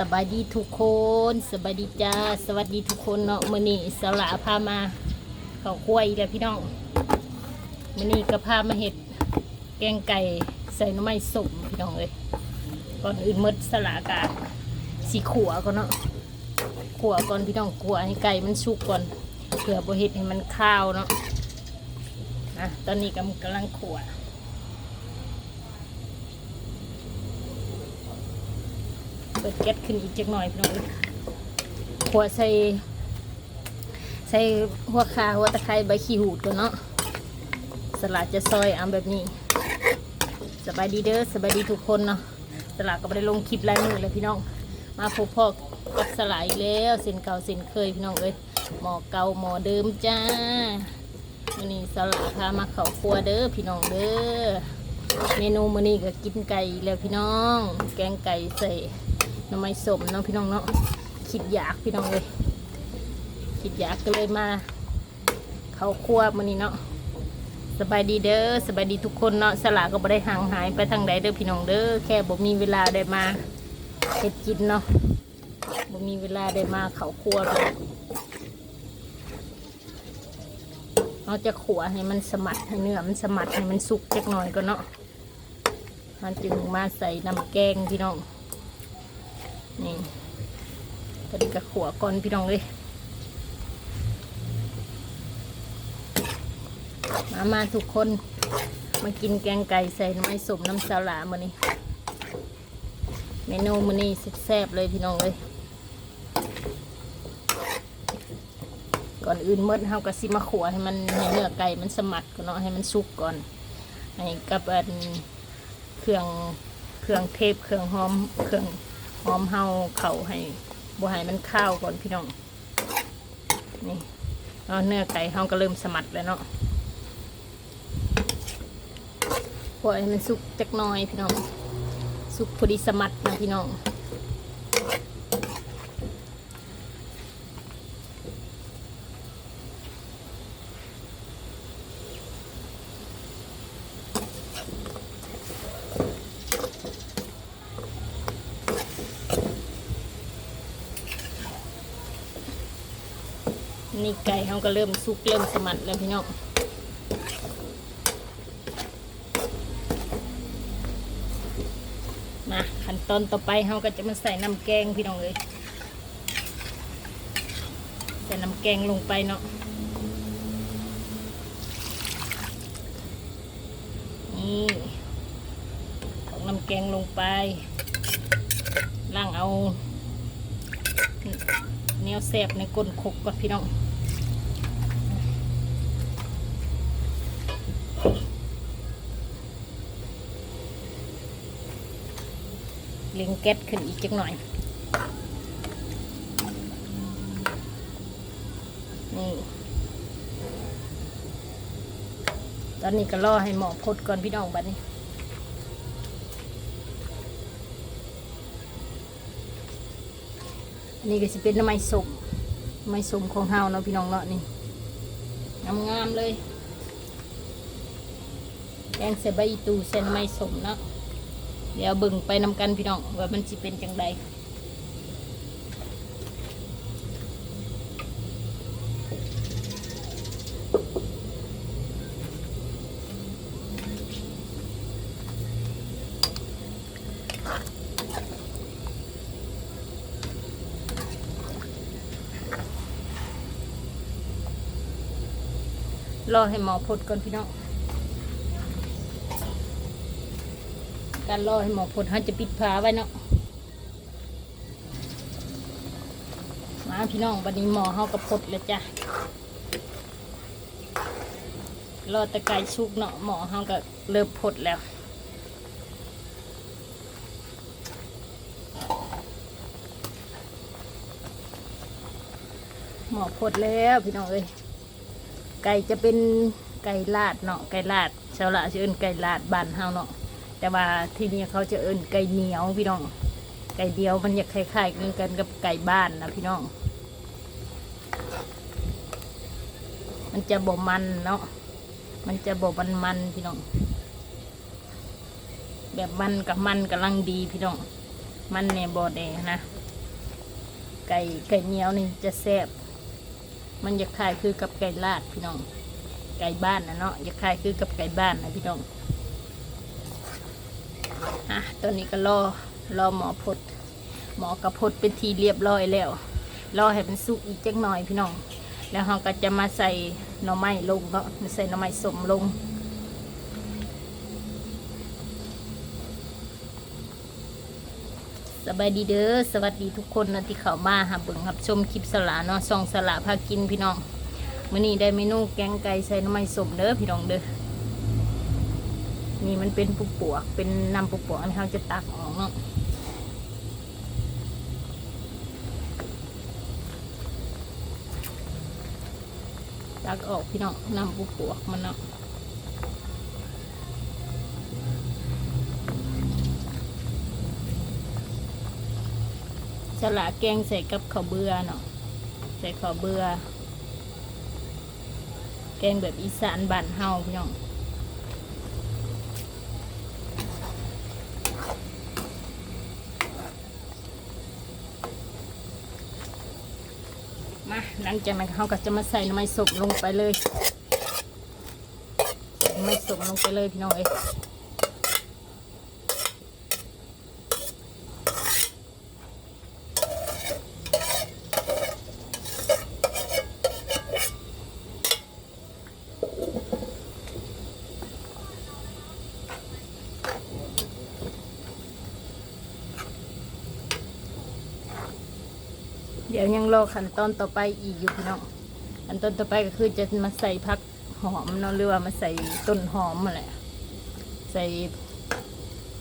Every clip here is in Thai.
สบายดีทุกคนสบายดีจ้าสวัสดีทุกคนเนาะมื้อนี้สละพามาเขาครัวอีกแล้วพี่น้องมื้อนี้ก็พามาเฮ็ดแกงไก่ใส่น้ำไม้ส้มพี่น้องเอ้ยก่อนอื่นมดสละกะสีขัวก่อนเนาะขัวก่อนพี่น้องขัวให้ไก่มันสุกก่อนเผื่อบเฮ็ดให้มันข้าวเนาะอะตอนนี้กำกำลังขัว เปิดแก๊สขึ้นอีกจักหน่อยพี่น้องเอ้ยหัวใส่ใส่หัวคาหัวตะไคร้ใบขี้หูดก่อนเนาะสลัดจะซอยเอาแบบนี้สบายดีเด้อสบายดีทุกคนเนาะสลัดก็ไม่ได้ลงคลิปลายมือเลยพี่น้อง มาพบพ่อกับสลายแล้วเส้นเก่าเส้นเคยพี่น้องเอ้ยหมอเก่าหมอเดิมจ้าวันนี้สลัดพามาเขาครัวเด้อพี่น้องเด้อเมนูมื้อนี้ก็กินไก่แล้วพี่น้อง แกงไก่ใส่ น้ำไม้สมเนาะพี่น้องเนาะคิดอยากพี่น้องเลยคิดอยากก็เลยมา เขาครัวมันนี้เนาะสบายดีเด้อสบายดีทุกคนเนาะสลาก็บ่ได้ห่างหายไปทางใดเด้อพี่น้องเด้อแค่บ่มีเวลาได้มาเฮ็ดกินเนาะบ่มีเวลาได้มาเขาครัวพี่น้องเราจะขัวให้มันสมัดให้เนื้อมันสมัดให้มันสุกจักหน่อยก็เนาะมันจึงมาใส่น้ำแกงพี่น้อง นี่ตอนนี้ก็ขัวก่อนพี่น้องเลยมามาทุกคนมากินแกงไก่ใส่น้ำไม้สมน้ำสาลามื้อนี้เมนูมื้อนี้แซ่บเลยพี่น้องเลยก่อนอื่นเมื่อเฮาก็สิมาขัวให้มันให้เนื้อไก่มันสมัดก่อนเนาะให้มันสุกก่อนให้กับอันเครื่องเครื่องเทปเครื่องหอมเครื่อง หอมเฮาเข่าให้บัวให้มันข้าวก่อนพี่น้อง นี่เอาเนื้อไก่เฮาก็เริ่มสมัดแล้วเนาะปล่อยให้มันสุกจักน้อยพี่น้อง สุกพอดีสมัดนะพี่น้อง นี่ไก่เขาก็เริ่มสุกเริ่มสมัดแล้วพี่น้องมาขั้นตอนต่อไปเขาก็จะมาใส่น้ำแกงพี่น้องเลยใส่น้ำแกงลงไปเนาะนี่ของน้ำแกงลงไปล่างเอาเนี้ยวแสบในก้นขกก่อนพี่น้อง ล็งแก๊สขึ้นอีกจักหน่อย นี่ ตอนนี้ก็รอให้หมอพดก่อนพี่น้องบัดนี้อันนี้ก็จะเป็นน้ำไม้สมน้ไม้สมของเฮาเนาะพี่น้องเนาะนี่งามๆเลยแกงเสใบตูเส้นไม้สมเนาะ เดี๋ยวเบิ่งไปนำกันพี่น้องว่ามันสิเป็นจังใดรอให้หมอพดก่อนพี่น้อง การรอให้หมอพดเขาจะปิดฝาไว้เนาะมาพี่น้องวันนี้หมอเขาก็พดแล้วจ้ะรอแตะไก่ชุกเนาะหมอเขาก็เริ่มพดแล้วหมอพดแล้วพี่น้องเอ้ยไก่จะเป็นไก่ลาดเนาะไก่ลาดชาวละเอิ้นไก่ลาดบ้านเฮาเนาะ แต่ว่าที่นี่เขาจะเอิ้นไก่เหนียวพี่น้อง ไก่เดียวมันอยากคล้ายๆกันกันกับไก่บ้านนะพี่น้อง มันจะบ่มันเนาะมันจะบ่มันมันพี่น้อง แบบมันกับมันกำลังดีพี่น้อง มันเนี่ยบ่แดงนะไก่ไก่เหนียวนี่จะแซ่บมันจะคล้ายคือกับไก่ลาดพี่น้อง ไก่บ้านนะเนาะจะคล้ายคือกับไก่บ้านนะพี่น้อง อะตอนนี้ก็รอรอหมอพด หมอกระพดเป็นทีเรียบร้อยแล้ว รอให้มันสุกอีกจักหน่อยพี่น้อง แล้วเราก็จะมาใส่หน่อไม้ลงเนาะใส่หน่อไม้สมลงสบายดีเด้อสวัสดีทุกคนนะที่เข้ามาหาเบิ่งรับชมคลิปสลาเนาะส่องสลาพากินพี่น้องมื้อนี้ได้เมนูแกงไก่ใส่น้ำไม้สมเด้อพี่น้องเด้อ นี่มันเป็นปุกปวก เป็นน้ำปุกปวกอันเขาจะตักออกเนาะตักออกพี่น้องน้ำปุกปวกมันเนาะฉลาแกงใส่กับข้าวเบื่อเนาะใส่ข้าวเบื่อ แกงแบบอีสานบ้านเฮาพี่น้องมาหลัง จากนั้นเขาก็จะมาใส่น้ำมันสุกลงไปเลยใส่น้ำมันสุกลงไปเลยพี่น้องเอ้ ดี๋ยวยังรอขั้นตอนต่อไปอีกอยู่พี่น้องขั้นตอนต่อไปก็คือจะมาใส่ผักหอมเนาะหรือว่ามาใส่ต้นหอมมาแหละใส่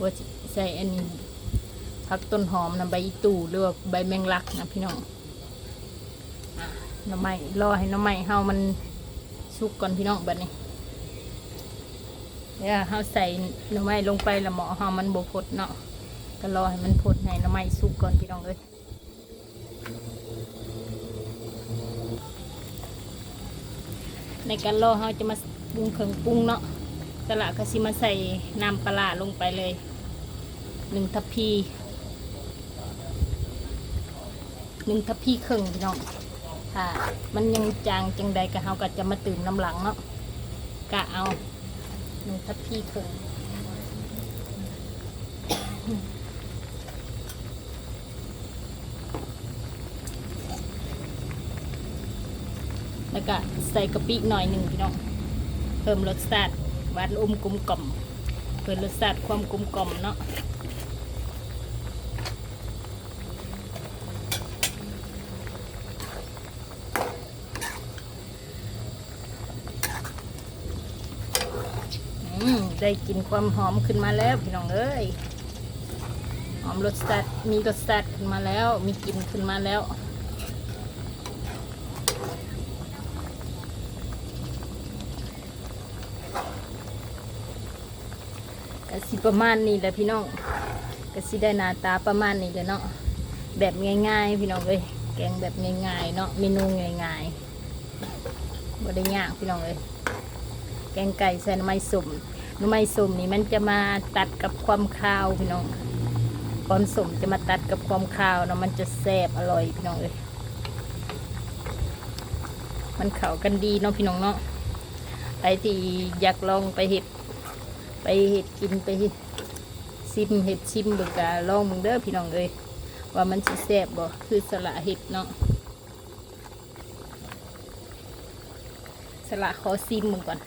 ว่าใส่อันนี้ผักต้นหอมนะใบตู่หรือว่าใบแมงลักนะพี่น้องอะน้ำไม้รอให้น้ำไม้เฮามันสุกก่อนพี่น้องบัดนี้เดี๋ยวเฮาใส่น้ำไม้ลงไปแล้วหมอเฮามันบพดเนาะก็รอให้มันพดให้น้ำไม้สุกก่อนพี่น้องเอ้ย ในการรอเราจะมาปรุงเครื่องปรุงเนาะสละก็สิมาใส่น้ำปลาลงไปเลยหนึ่งทัพพีหนึ่งทัพพีครึ่งพี่น้องค่ะ มันยังจางจังใดก็เราก็จะมาตื่นน้ำหลังเนาะกะเอาหนึ่งทัพพีครึ่งแล้วก็ ใส่กะปิหน่อยหนึ่งพี่น้องเพิ่มรสชาติหวานอมกลมกล่อมเพิ่มรสชาติความกลมกล่อมเนาะอืมได้กลินความหอมขึ้นมาแล้วพี่น้องเอ้ยหอมรสชาติมีรสชาติขึ้นมาแล้ว มีกลิ่นขึ้นมาแล้ว ก็สิประมาณนี้แหละพี่น้องก็สิได้หน้าตาประมาณนี้เลยเนาะแบบง่ายๆ พี่น้องเลยแกงแบบง่ายๆเนาะเมนูง่ายๆบ่ได้ยากพี่น้องเลยแกงไก่ใส่น้ำไม้สุ่มน้ำไม้สุ่มนี่มันจะมาตัดกับความคาวพี่น้องความสุ่มจะมาตัดกับความคาวเนาะมันจะแซ่บอร่อยพี่น้องเลยมันเข้ากันดีเนาะพี่น้องเนาะไปที่อยากลองไปเห็ด ไปเห็ดกินไปเฮ็ดซิมเห็ดชิมเบิกาลองมึงเด้อพี่น้องเอ้ยว่ามันสิแซ่บบ่คือสละเห็ดเนาะสละขอซิมมึงก่อน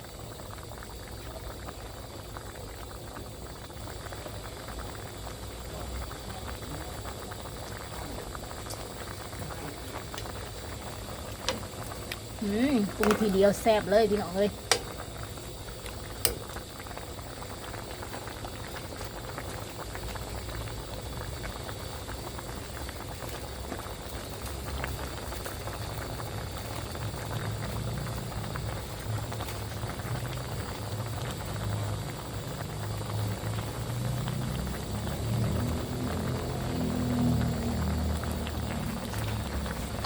อืมปรุงทีเดียวแซ่บเลยพี่น้องเอ้ย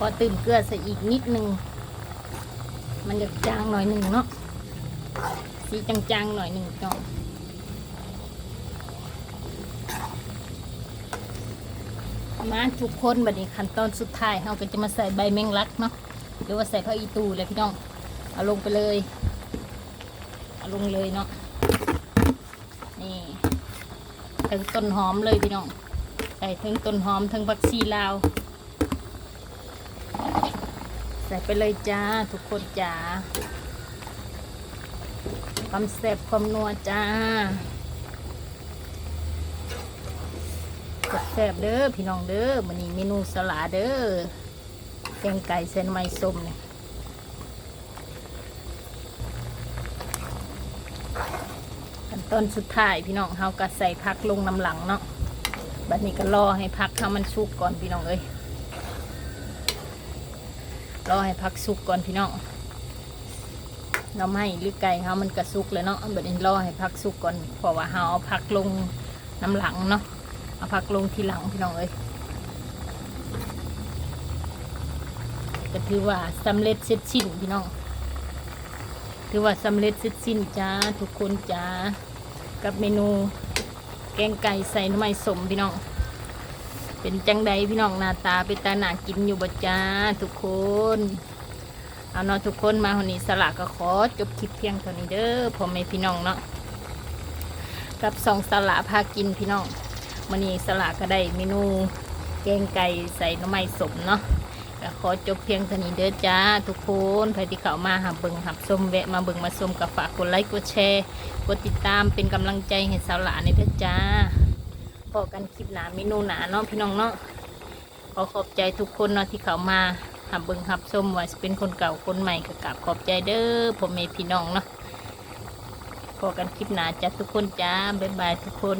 พอตื่มเกลือใส่อีกนิดนึง มันจะจางหน่อยหนึ่งเนาะ สีจางๆหน่อยหนึ่งเนาะอืมาทุกคนบัดนี้ขั้นตอนสุดท้ายเราก็จะมาใส่ใบแมงลักเนาะหรือว่าใส่ผักอีตูเลยพี่น้อง เอาลงไปเลย เอาลงเลยเนาะ นี่ถึงต้นหอมเลยพี่น้อง ใส่ถึงต้นหอมถึงผักชีลาว ใส่ไปเลยจ้า ทุกคนจ้าความแซ่บความนัวจ้าแซ่บเด้อพี่น้องเด้อมันนี้เมนูสลัดเด้อแกงไก่เส้นไม้ส้มเนี่ยขั้นตอนสุดท้ายพี่น้องเฮาก็ใส่พักลงน้ำหลังเนาะบัดนี้ก็รอให้พักเฮามันชุกก่อนพี่น้องเอ้ย รอให้พักสุกก่อนพี่น้องเราไม่หรือไก่เขามันกระสุกเลยเนาะแบบนี้รอให้พักสุกก่อนเพราะว่าเขาเอาพักลงน้ำหลังเนาะเอาพักลงทีหลังพี่น้องเอ้ยก็ถือว่าสำเร็จเสร็จสิ้นพี่น้อง ถือว่าสำเร็จเสร็จสิ้นจ้าทุกคนจ้ากับเมนูแกงไก่ใส่น้ำมันสมพี่น้อง เป็นจังใดพี่น้องหน้าตาเป็นตาหนากินอยู่บ่จ้าทุกคน เอาเนาะทุกคนมาวันนี้สละก็ขอจบคลิปเพียงเท่านี้เด้อพ่อแม่พี่น้องเนาะกับสองสละพากินพี่น้องวันนี้สละก็ได้เมนูแกงไก่ใส่น้ำไม้สมเนาะก็ขอจบเพียงเท่านี้เด้อจ้า ทุกคนใครที่เข้ามาหับเบิงหับชมแวะมาเบิงมาชมกับฝากกดไลค์กดแชร์กดติดตามเป็นกำลังใจให้สาวหลานในเด้อจ้า อกันคลิปหนาเมนูหนาเนาะพี่น้องเนาะขอขอบใจทุกคนเนาะที่เขามาหับเบิงหับส้มว่าเป็นคนเก่าคนใหม่ก็กลับขอบใจเด้อผมเมพี่น้องเนาะพอกันคลิปหนาจ้าทุกคนจ้าบ๊ายบายทุกคน